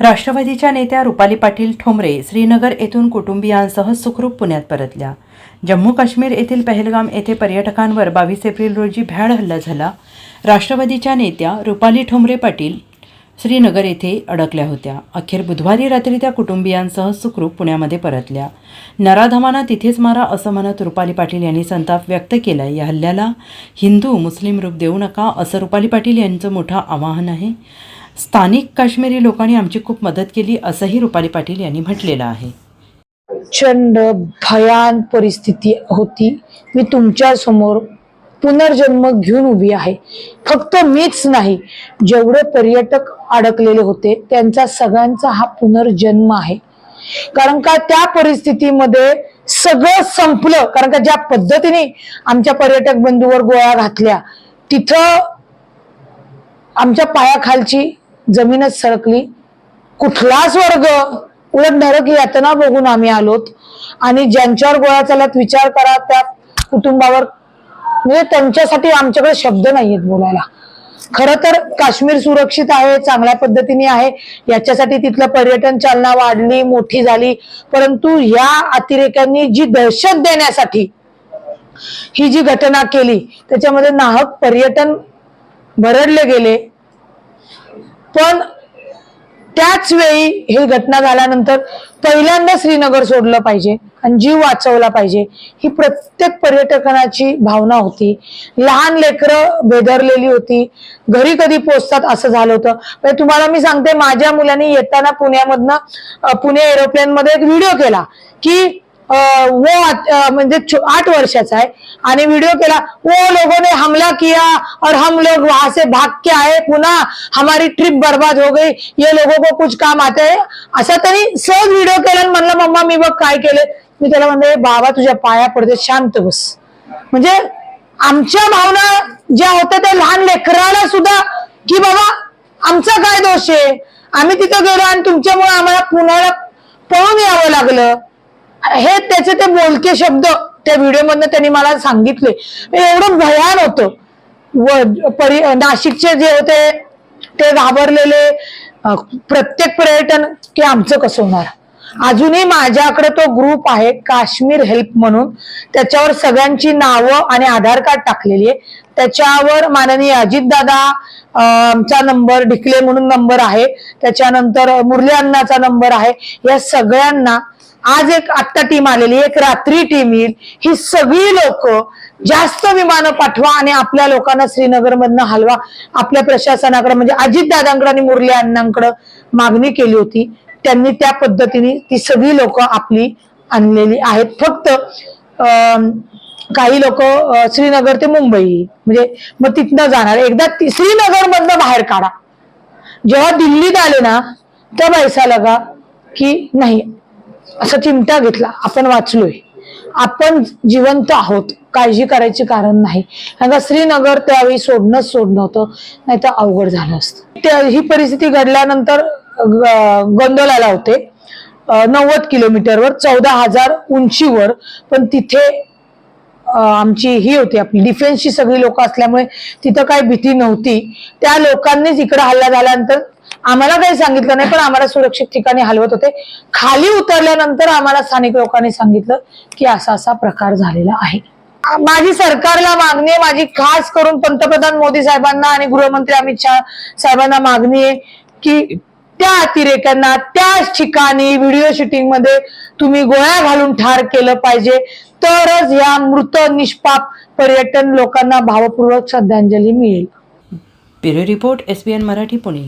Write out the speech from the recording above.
राष्ट्रवादीच्या नेत्या रुपाली पाटील ठोंबरे श्रीनगर येथून कुटुंबियांसह सुखरूप पुण्यात परतल्या. जम्मू काश्मीर येथील पहलगाम येथे पर्यटकांवर बावीस एप्रिल रोजी भ्याड हल्ला झाला. राष्ट्रवादीच्या नेत्या रुपाली ठोंबरे पाटील श्रीनगर येथे अडकल्या होत्या. अखेर बुधवारी रात्री त्या कुटुंबियांसह सुखरूप पुण्यामध्ये परतल्या. नराधमाना तिथेच मारा असं म्हणत रुपाली पाटील यांनी संताप व्यक्त केला या हल्ल्याला हिंदू मुस्लिम रूप देऊ नका असं रुपाली पाटील यांचं मोठं आवाहन आहे. स्थानिक काश्मीरी लोकांनी आमची खूप मदत केली असंही रुपाली पाटील यांनी म्हटलेलं आहे. प्रचंड भयान परिस्थिती होती. मी तुमच्यासमोर पुनर्जन्म घेऊन उभी आहे. फक्त मीच नाही जेवढे पर्यटक अडकलेले होते त्यांचा सगळ्यांचा हा पुनर्जन्म आहे. कारण का त्या परिस्थितीमध्ये सगळं संपलं. कारण का ज्या पद्धतीने आमच्या पर्यटक बंधूवर गोळ्या घातल्या तिथं आमच्या पायाखालची जमीनच सरकली. कुठलाच वर्ग उलट नरक यातना बघून आम्ही आलोत. आणि ज्यांच्यावर गोळा चालत विचार करा त्या कुटुंबावर. म्हणजे त्यांच्यासाठी आमच्याकडे शब्द नाहीयेत बोलायला. खरं तर काश्मीर सुरक्षित आहे चांगल्या पद्धतीने आहे. याच्यासाठी तिथलं पर्यटन चालना वाढली मोठी झाली. परंतु या अतिरेक्यांनी जी दहशत देण्यासाठी ही जी घटना केली त्याच्यामध्ये नाहक पर्यटन भरडले गेले. पण त्याच वेळी ही घटना झाल्यानंतर पहिल्यांदा श्रीनगर सोडलं पाहिजे आणि जीव वाचवला पाहिजे. ही प्रत्येक पर्यटकांची भावना होती. लहान लेकरं बेदरलेली होती. घरी कधी पोचतात असं झालं होतं. म्हणजे तुम्हाला मी सांगते माझ्या मुलांनी येताना पुण्यामधनं पुणे एरोप्लेन मध्ये एक व्हिडिओ केला की वो म्हणजे आठ वर्षाचा आहे. आणि व्हिडिओ केला वो लोगों ने हमला किया और हम लोग वहां से भाग के आए. पुन्हा हमारी ट्रिप बर्बाद हो गई. ये लोगों को कुछ काम आते है. असा त्यांनी सहज व्हिडिओ केला आणि म्हणलं मम्मा मी बघ काय केले मी त्याला म्हणले बाबा तुझ्या पाया पडते शांत बस. म्हणजे आमच्या भावना ज्या होत्या त्या लहान लेकराला सुद्धा की बाबा आमचा काय दोष आहे? आम्ही तिथं गेलो आणि तुमच्यामुळे आम्हाला पुण्याला पळून यावं लागलं. हे त्याचे ते बोलके शब्द त्या व्हिडिओ मधनं त्यांनी मला सांगितले. एवढं भयान होतं. व परि नाशिकचे जे होते ते घाबरलेले प्रत्येक पर्यटन की आमचं कसं होणार? अजूनही माझ्याकडे तो ग्रुप आहे काश्मीर हेल्प म्हणून. त्याच्यावर सगळ्यांची नावं आणि आधार कार्ड टाकलेली आहे. त्याच्यावर माननीय अजितदादा अं, आमचा नंबर ढिकले म्हणून नंबर आहे. त्याच्यानंतर मुरली अण्णाचा नंबर आहे. या सगळ्यांना आज एक आत्ता टीम आलेली एक रात्री टीम येईल. ही सगळी लोक जास्त विमानं पाठवा आणि आपल्या लोकांना श्रीनगर मधनं हलवा. आपल्या प्रशासनाकडे म्हणजे अजितदादांकडे आणि मुरली अण्णांकडे मागणी केली होती. त्यांनी त्या पद्धतीने ती सगळी लोक आपली आणलेली आहेत. फक्त अं, काही लोक श्रीनगर ते मुंबई म्हणजे मग तिथनं जाणार. एकदा श्रीनगर मधनं बाहेर काढा. जेव्हा दिल्लीत आले ना तेव्हा ऐसा लगा की नाही असा चिमटा घेतला. आपण वाचलोय. आपण जिवंत आहोत. काळजी करायची कारण नाही. कारण का श्रीनगर त्यावेळी सोडणंच सोडणं होतं नाही तर अवघड झालं असतं. त्या- ही परिस्थिती घडल्यानंतर ग- होते. नव्वद किलोमीटरवर चौदा हजार उंचीवर. पण तिथे आमची ही होती आपली डिफेन्सची सगळी लोक असल्यामुळे तिथं काही भीती नव्हती. त्या लोकांनीच इकडे हल्ला झाल्यानंतर आम्हाला काही सांगितलं नाही पण आम्हाला सुरक्षित ठिकाणी हलवत होते. खाली उतरल्यानंतर आम्हाला स्थानिक लोकांनी सांगितलं की असा असा प्रकार झालेला आहे. माझी सरकारला मागणी आहे माझी खास करून पंतप्रधान मोदी साहेबांना आणि गृहमंत्री अमित शहा साहेबांना मागणी आहे की त्या अतिरेक्यांना त्याच ठिकाणी व्हिडिओ शूटिंगमध्ये तुम्ही गोळ्या घालून ठार केलं पाहिजे. तरच या मृत निष्पाप पर्यटन लोकांना भावपूर्वक श्रद्धांजली मिळेल. Bureau report S B N Marathi Pune.